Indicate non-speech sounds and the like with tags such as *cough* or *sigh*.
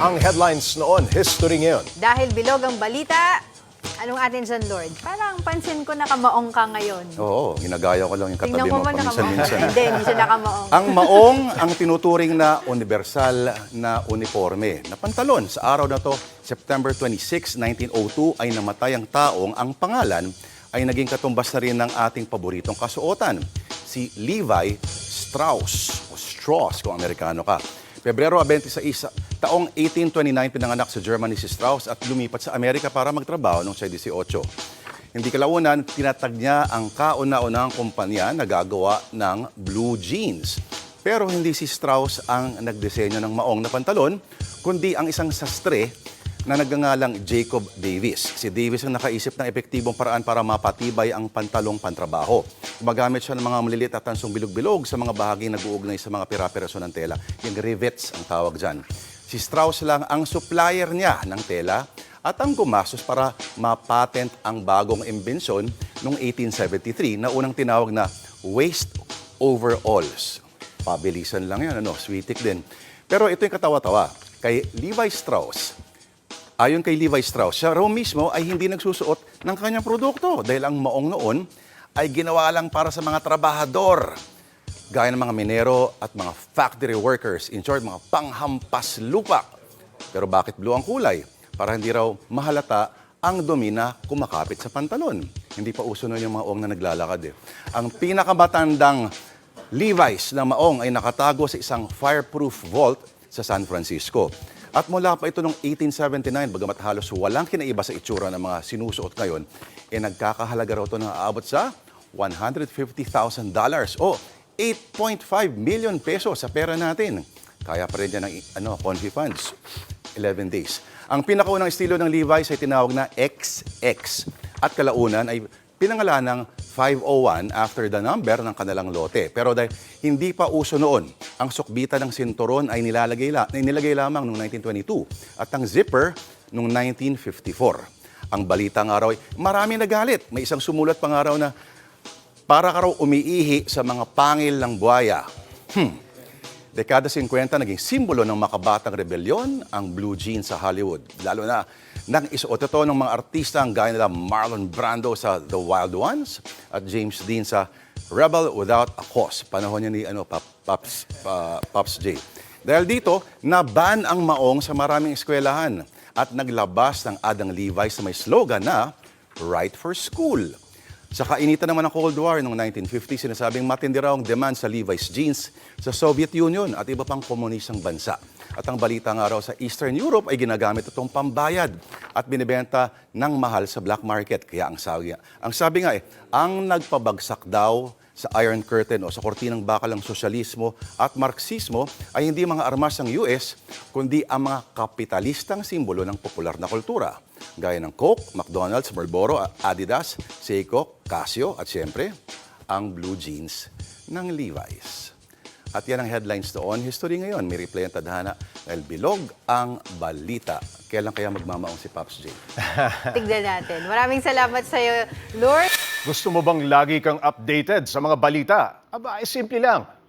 Ang headlines noon, history ngayon. Dahil bilog ang balita, anong atin dyan, Lord? Parang pansin ko nakamaong ka ngayon. Oo, ginagaya ko lang yung katabi Tingnan mo ko man nakamaong. paminsan-minsan. Hindi, hindi siya nakamaong. Ang maong ang tinuturing na universal na uniforme na pantalon. Sa araw na to, September 26, 1902, ay namatay ang taong ang pangalan ay naging katumbas na rin ng ating paboritong kasuotan, si Levi Strauss o Strauss kung Amerikano ka. Pebrero 26, taong 1829 pinanganak sa Germany si Strauss at lumipat sa Amerika para magtrabaho noong siya 18. Hindi kalaunan, tinatag niya ang kauna-unahang kumpanya na gagawa ng blue jeans. Pero hindi si Strauss ang nagdisenyo ng maong na pantalon, kundi ang isang sastre na nagngangalang Jacob Davis. Si Davis ang nakaisip ng epektibong paraan para mapatibay ang pantalong pantrabaho. Gumagamit siya ng mga maliliit at tansong bilog-bilog sa mga bahaging nag-uugnay sa mga pira-piraso ng tela. Yung rivets ang tawag dyan. Si Strauss lang ang supplier niya ng tela at ang gumastos para mapatent ang bagong imbensyon noong 1873 na unang tinawag na waist overalls. Pabilisan lang yan, ano, sweetik din. Pero ito yung katawa-tawa. Kay Levi Strauss, ayon kay Levi Strauss, siya raw mismo ay hindi nagsusuot ng kanyang produkto dahil ang maong noon ay ginawa lang para sa mga trabahador gaya ng mga minero at mga factory workers, in short, mga panghampas lupa. Pero bakit blue ang kulay? Para hindi raw mahalata ang dumi na kumakapit sa pantalon. Hindi pa uso nun yung mga ong na naglalakad eh. Ang pinakamatandang Levi's na maong ay nakatago sa isang fireproof vault sa San Francisco. At mula pa ito noong 1879, bagamat halos walang kinaiba sa itsura ng mga sinusuot ngayon, eh nagkakahalaga raw ito na aabot sa $150,000 o 8.5 million peso sa pera natin. Kaya pa rin yan ng ano, Confi funds. 11 days. Ang pinakaunang estilo ng Levi's ay tinawag na XX at kalaunan ay pinangalan ng 501 after the number ng kanilang lote. Pero dahil hindi pa uso noon, ang sukbita ng sinturon ay nilalagay, la, ay nilagay lamang noong 1922 at ang zipper noong 1954. Ang balita nga raw ay marami nagalit. May isang sumulat pa nga raw na para ka raw umiihi sa mga pangil ng buhaya. Hmm. Dekada 50, naging simbolo ng makabatang rebelyon ang blue jeans sa Hollywood. Lalo na nang isuot ito ng mga artista ang gaya nila Marlon Brando sa The Wild Ones at James Dean sa Rebel Without a Cause. Panahon niya ni ano, Pop, Pops, Pops J. Dahil dito, naban ang maong sa maraming eskwelahan at naglabas ng Adang Levi sa may slogan na Right for School. Sa kainitan naman ng Cold War noong 1950, sinasabing matindi raw ang demand sa Levi's jeans sa Soviet Union at iba pang komunistang bansa. At ang balita nga raw sa Eastern Europe ay ginagamit itong pambayad at binibenta ng mahal sa black market. Kaya ang sabi, ang sabi nga eh, ang nagpabagsak daw sa Iron Curtain o sa kortinang bakal ng sosyalismo at Marxismo ay hindi mga armas ng US, kundi ang mga kapitalistang simbolo ng popular na kultura. Gaya ng Coke, McDonald's, Marlboro, Adidas, Seiko, Casio at siyempre, ang blue jeans ng Levi's. At yan ang headlines doon. History ngayon, may replay ang tadhana dahil bilog ang balita. Kailan kaya magmamaong si Pops J? *laughs* Tignan natin. Maraming salamat sa iyo, Lord. Gusto mo bang lagi kang updated sa mga balita? Aba, ay simple lang.